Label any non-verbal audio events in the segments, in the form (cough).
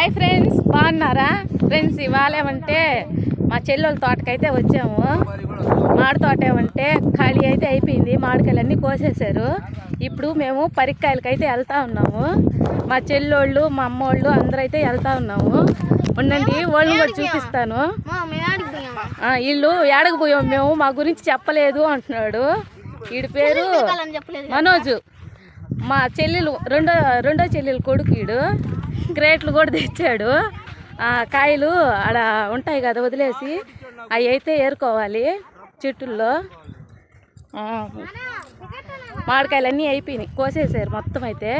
Hi friends బాగున్నారా? Friends ఇవాళ ఏమంటే మా చెల్లెల తోటకైతే వచ్చాము. మామిడి తోట ఏమంటే ఖాళీ అయితే అయిపోయింది. మామిడికాయలన్నీ కోసేశారు. ఇప్పుడు మేము పరిక్కాయలకైతే వెళ్తా ఉన్నాము. మా చెల్లోళ్ళు మా అమ్మోళ్ళు అందరూ అయితే వెళ్తా ఉన్నాము. ఉండండి వాళ్ళని కూడా చూపిస్తాను. వీళ్ళు ఏడకు పోయాం మేము. మా గురించి చెప్పలేదు అంటున్నాడు. వీడి పేరు మనోజు. మా చెల్లెలు రెండో రెండో చెల్లెలు కొడుకు ఈడు క్రేట్లు కూడా తెచ్చాడు. ఆ కాయలు ఆడ ఉంటాయి కదా వదిలేసి అవి అయితే ఏరుకోవాలి చెట్టుల్లో. ఆ, మామిడికాయలు అన్నీ అయిపోయినాయి కోసేసారు మొత్తం అయితే.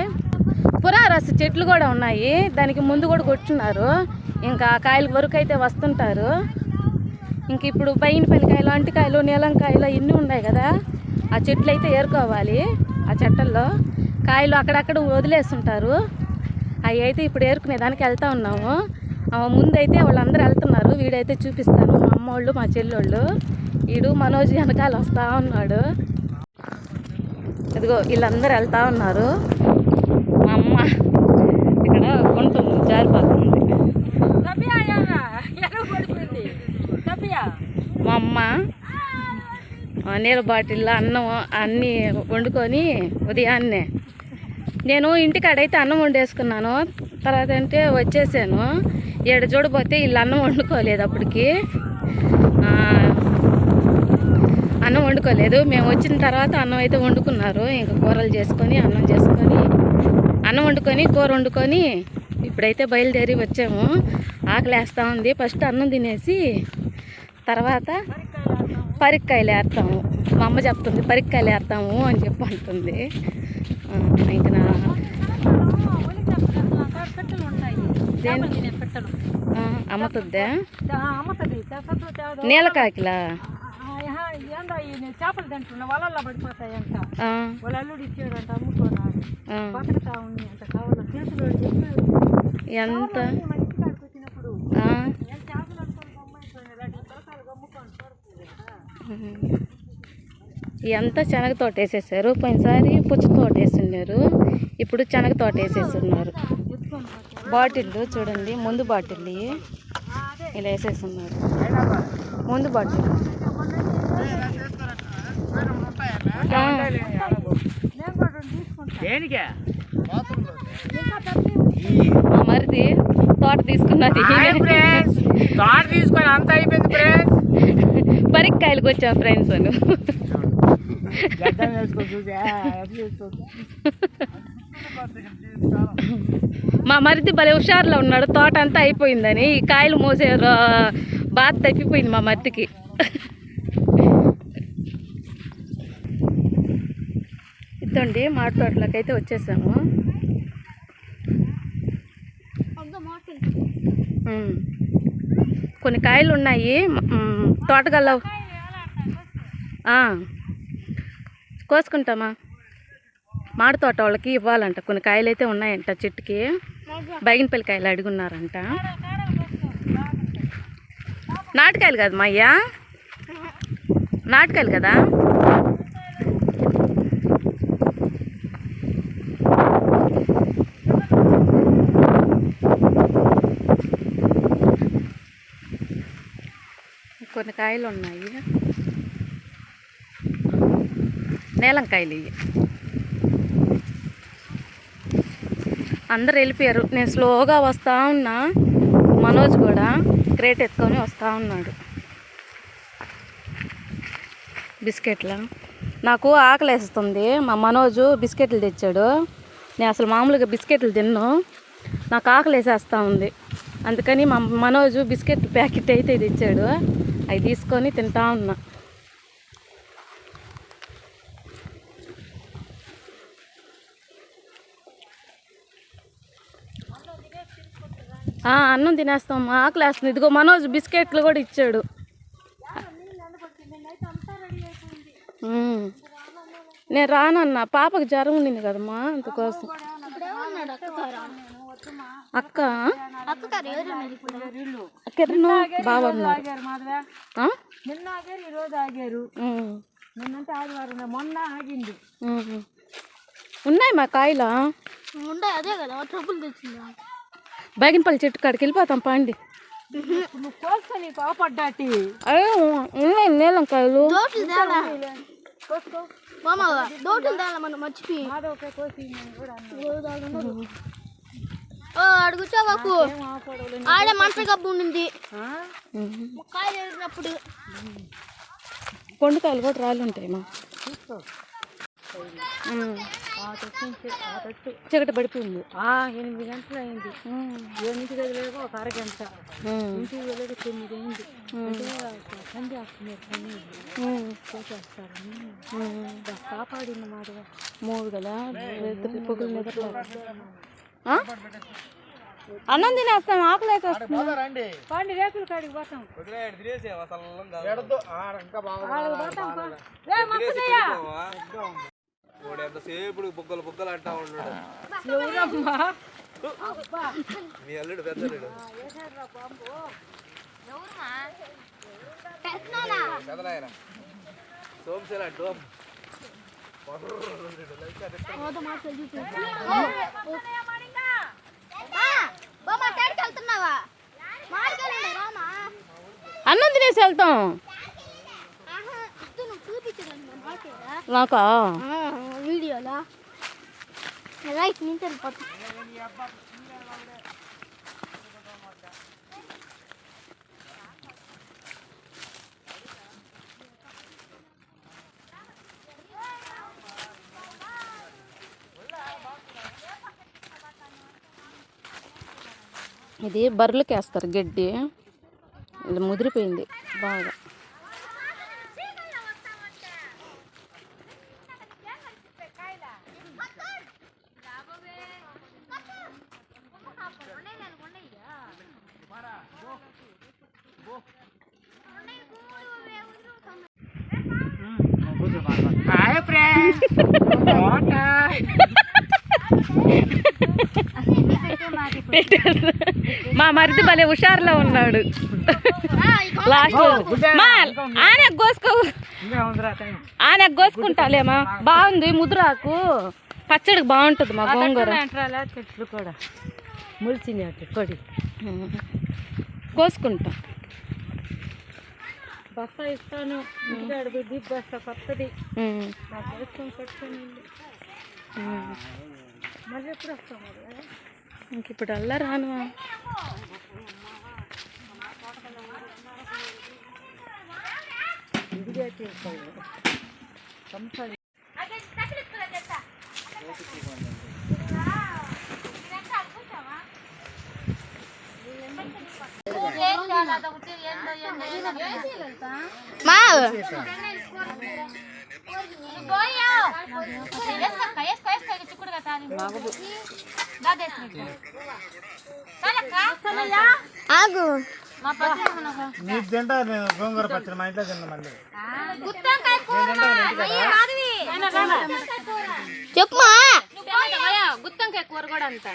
పురారస చెట్లు కూడా ఉన్నాయి దానికి ముందు కూడా కొట్టున్నారు. ఇంకా కాయలు కాయల వరకు అయితే వస్తుంటారు. ఇంక ఇప్పుడు బైన పల్లికాయలు అంటికాయలు నీలంకాయలు ఇన్ని ఉన్నాయి కదా ఆ చెట్లు అయితే ఏరుకోవాలి ఆ చెట్టల్లో. కాయలు అక్కడక్కడ వదిలేస్తుంటారు. అవి అయితే ఇప్పుడు ఏరుకునే దానికి వెళ్తా ఉన్నాము. ముందైతే వాళ్ళందరూ వెళ్తున్నారు. వీడైతే చూపిస్తాను. మా అమ్మోళ్ళు మా చెల్లోళ్ళు. వీడు మనోజ్ వెనకాల వస్తూ ఉన్నాడు. ఇదిగో వీళ్ళందరూ వెళ్తా ఉన్నారు. మా అమ్మ ఇక్కడ కొంటుంది జారిపోతుంది. మా అమ్మ నీళ్ళ బాటిల్లో అన్నం అన్నీ వండుకొని ఉదయాన్నే నేను ఇంటికాడైతే అన్నం వండేసుకున్నాను. తర్వాత అంటే వచ్చేసాను. ఏడు చూడపోతే వీళ్ళు అన్నం వండుకోలేదు అప్పటికి. అన్నం వండుకోలేదు. మేము వచ్చిన తర్వాత అన్నం అయితే వండుకున్నారు. ఇంకా కూరలు చేసుకొని అన్నం చేసుకొని అన్నం వండుకొని కూర వండుకొని ఇప్పుడైతే బయలుదేరి వచ్చాము. ఆకలేస్తూ ఉంది. ఫస్ట్ అన్నం తినేసి తర్వాత పరిక్కాయలు వేస్తాము మా అమ్మ చెప్తుంది పరిక్కాయలు ఏరుతాము అని చెప్పి అంటుంది. ఇంకా అమ్ముతుందా నీలకాకిలా చేపలు తింటున్నా వాళ్ళల్లో పడిపోతాయంట వాళ్ళ అల్లుడు ఇచ్చాడంట అమ్ముకోరాడు ఆ. బతకతా ఉంది అంట కావాలో తెలుసు చెప్పారు ఎంత ఎంత శనగ తోట వేసేసారు పోయినసారి పుచ్చ తోట వేసున్నారు ఇప్పుడు శనగ తోట వేసేస్తున్నారు బాటిల్ చూడండి ముందు బాటిల్. ఇలా వేసేస్తున్నారు. ముందు బాటిల్ మరిది తోట తీసుకున్నది. తోట తీసుకొని అంత అయిపోయింది ఫ్రెండ్స్. పరిక్కాయలకు వచ్చాం ఫ్రెండ్స్ చూసా మా మరిది భలే హుషారులో ఉన్నాడు. తోట అంతా అయిపోయిందని ఈ కాయలు మోసే రో- బాధ తప్పిపోయింది మా మరిదికి ఇద్దండి మాడి తోటలోకి అయితే వచ్చేసాము కొన్ని కాయలు ఉన్నాయి. ఉమ్, తోటగల్ల ఆ. కోసుకుంటామా? మాడి తోట వాళ్ళకి ఇవ్వాలంట. కొన్ని కాయలు అయితే ఉన్నాయంట చెట్టుకి. బగినపల్లి కాయలు అడుగున్నారంట. నాటకాయలు కదా మా అయ్యా. నాటకాయలు కదా? కొన్ని కాయలు ఉన్నాయి. నీలంకాయలు ఇవి అందరు వెళ్ళిపోయారు. నేను స్లోగా వస్తూ ఉన్నా. మనోజ్ కూడా క్రేట్ ఎత్తుకొని వస్తూ ఉన్నాడు. బిస్కెట్ల? నాకు ఆకలి వేస్తుంది మా మనోజు బిస్కెట్లు తెచ్చాడు. నేను అసలు మామూలుగా బిస్కెట్లు తిన్ను. నాకు ఆకలి వేసేస్తూ ఉంది. అందుకని మా మనోజు బిస్కెట్ ప్యాకెట్ అయితే తెచ్చాడు. అవి తీసుకొని తింటా ఉన్నా. అన్నం తినేస్తాం. ఆకలి వేస్తుంది. ఇదిగో మనోజ్ బిస్కెట్లు కూడా ఇచ్చాడు. నేను రానన్నా. పాపకు జ్వరం ఉండింది కదమ్మా అందుకోసం. అక్క? బాగా? నిన్న ఆగారు ఈ రోజు ఆగారు. నిన్నంటే ఆదివారం మొన్న ఆగింది. ఉన్నాయి మా కాయలా? ఉండే అదే కదా. ట్రబుల్ తెచ్చింది? బేగినపల్లి చెట్టు కాడికి వెళ్ళిపోతాం పండి. నువ్వు కోసుకొని కోపడ్డాటి అయ్యో ఉన్నాయి నీలంకాయలు మర్చిపోయి. ఆడే మంట గబ్బు ఉండింది? కాయలు ఎరిగినప్పుడు కొండకాయలు కూడా రాళ్ళు ఉంటాయి మా. చీకటి పడిపోయింది ఆ ఎనిమిది గంటలు అయింది. ఎనిమిది గదిలేక ఒక అరగంట. ఇంటికి వెళ్ళేది తొమ్మిది అయింది. పని చేస్తున్నారు పని మాధవ. మూడు కదా? పొగులు అన్నం తినేస్తాం ఆకలి అయితే వస్తుంది పండి రేకుల కాడికి పోతాం. మక్కనయ్య ఎంతసేపు బుగ్గలు బుగ్గలు అంటా ఉన్నాడు. మీ అల్లుడు పెద్దలుడు సోమశేల డోమ్. అన్నం తినేసి వెళ్తాం. నాకా వీడియోలా రైట్ నుంచి వెళ్ళిపోతా ఇది బర్రెలకి వేస్తారు గడ్డి ఇది ముదిరిపోయింది బాగా ఫ్రెండ్స్ (laughs) మా మరిది భలే హుషారులో ఉన్నాడు. లాస్ట్ మా ఆనే కోసుకో. ఆనే కోసుకుంటాలేమా బాగుంది ముదురాకు. పచ్చడికి బాగుంటుంది మా గోంగూర. చెట్లు కూడా. ములిచినట్టు కొడి. కోసుకుంటాం. బస్తా ఇస్తాను. ఇంటికాడ బిడ్డి బస్తా కొత్తది. పెట్టుకొని వెళ్ళు. ఉమ్. మళ్ళీ ఎప్పుడు వస్తాం ఇంక ఇప్పుడు అల్లా రాను. ఇదిగే తీసుకోవాలి కంపల్సరీ మా ఆగు. నీకు తింటా నేను గోంగూర పచ్చడి మా ఇంట్లో తిన్నా మళ్ళీ. చెప్పుమా గుత్తంకాయ కూర కూడా అంత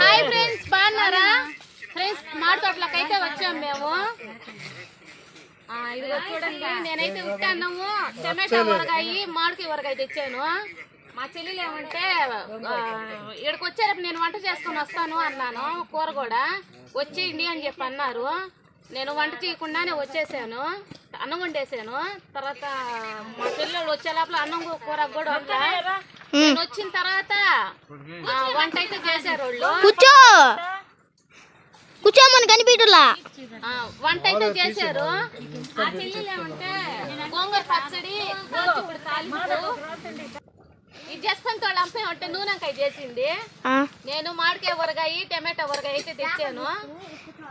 హాయ్ ఫ్రెండ్స్ బాగున్నారా ఫ్రెండ్స్ మాడి వచ్చాం మేము. ఇదిగో చూడండి. నేనైతే ఉట్టి అన్నము. టమాటా ఊరగాయ మామిడికాయ ఊరగాయ తెచ్చాను. మా చెల్లెలు ఏమంటే ఇక్కడికి వచ్చేటప్పుడు నేను వంట చేసుకొని వస్తాను అన్నాను కూర కూడా. వచ్చేయండి అని చెప్పి అన్నారు. నేను వంట చేయకుండానే వచ్చేసాను అన్నం వండేసాను. తర్వాత మా పిల్లలు వచ్చే లోపల అన్నం కూర కూడా వండా నేను వచ్చిన తర్వాత ఆ, వంట అయితే చేశారు వాళ్ళు. కూర్చో. కూర్చోమని కనిపించలా ఆ, వంట అయితే చేశారు. ఆ చెల్లెలు ఏమంటే గోంగూర పచ్చడి తాలింపు. ఇది చేసుకొని తోడు అమ్మాయి అంటే నూనెకాయ చేసింది. నేను మామిడికాయ ఊరగాయ టమాటా ఊరగాయ అయితే తెచ్చాను.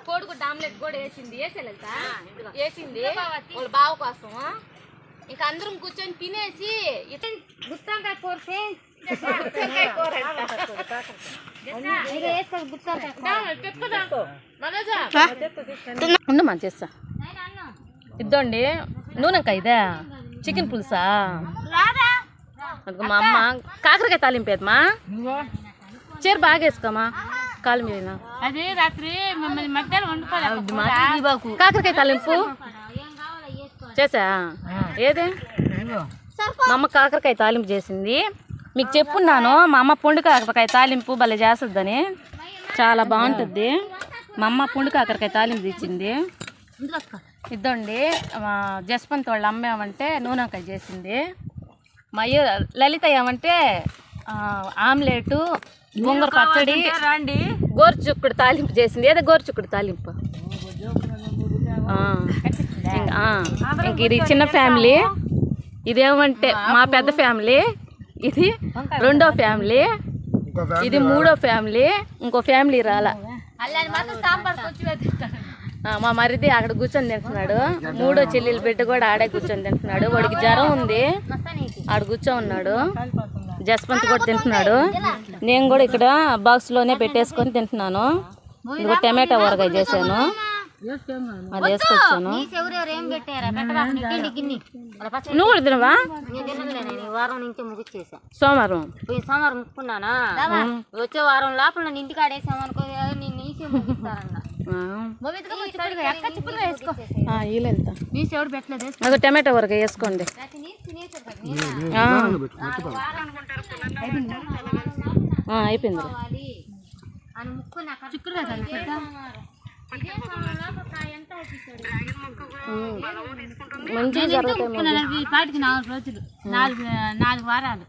కోడిగుడ్డ ఆమ్లెట్ కూడా వేసింది. వేసేలేక వేసింది. వాళ్ళ బావ కోసం. ఇంకా అందరం కూర్చొని తినేసి గుత్తంకాయ కూర గుత్తంకాయ కూర (laughs) ఉండు మా చేస్తా. ఇద్దండి. నూనెకాయ ఇదే. చికెన్ పులుసా? మా అమ్మ. కాకరకాయ తాలింపేదమ్మా చీర బాగా వేసుకోమా? కాలు మీద అది రాత్రి మిమ్మల్ని మధ్యాహ్నం కాకరకాయ తాలింపు? చేసా? ఏదే? మా అమ్మ కాకరకాయ తాలింపు చేసింది. మీకు చెప్పున్నాను మా అమ్మ పొండు కాకరకాయ తాలింపు భలే చేస్తుందని. చాలా బాగుంటుంది. మా అమ్మ పుండు కాకరకాయ తాలింపు తెచ్చింది. మా జస్వంత్ వాళ్ళ అమ్మ ఏమంటే నూనెకాయ చేసింది. మా అయ్య లలిత ఏమంటే ఆమ్లెట్ గోంగూర పచ్చడి రండి. గోరుచుక్కుడు తాలింపు చేసింది. ఏదో గోరుచుక్కుడు తాలింపు. ఇంక ఇది చిన్న ఫ్యామిలీ. ఇదేమంటే మా పెద్ద ఫ్యామిలీ. ఇది రెండో ఫ్యామిలీ. ఇది మూడో ఫ్యామిలీ. ఇంకో ఫ్యామిలీ రాలా. అల్లాని మాత్రం సాంబార్ కొంచెం ఆ, మా మరిది అక్కడ కూర్చొని తింటున్నాడు. మూడో చెల్లెలు బిడ్డ కూడా ఆడే కూర్చొని తింటున్నాడు. వాడికి జ్వరం ఉంది. ఆడ కూర్చో ఉన్నాడు జస్వంత్ కూడా తింటున్నాడు. నేను కూడా ఇక్కడ బాక్స్లోనే పెట్టేసుకొని తింటున్నాను. ఇదిగో టమాటా ఊరగాయ చేశాను. అది వేసుకొచ్చాను నువ్వు కూడా తినవా? సోమవారం. పోయి సోమవారం ముక్కున్నానా? వచ్చే వారం లోపల నేను ఇంటికి ఆడేసామనుకో టమాటా ఊరగాయ వేసుకోండి. ఆ. ఆ, అయిపోయింది? కలిపి మంచిగా జరుగుతాయి పాటికి నాలుగు రోజులు నాలుగు నాలుగు వారాలు.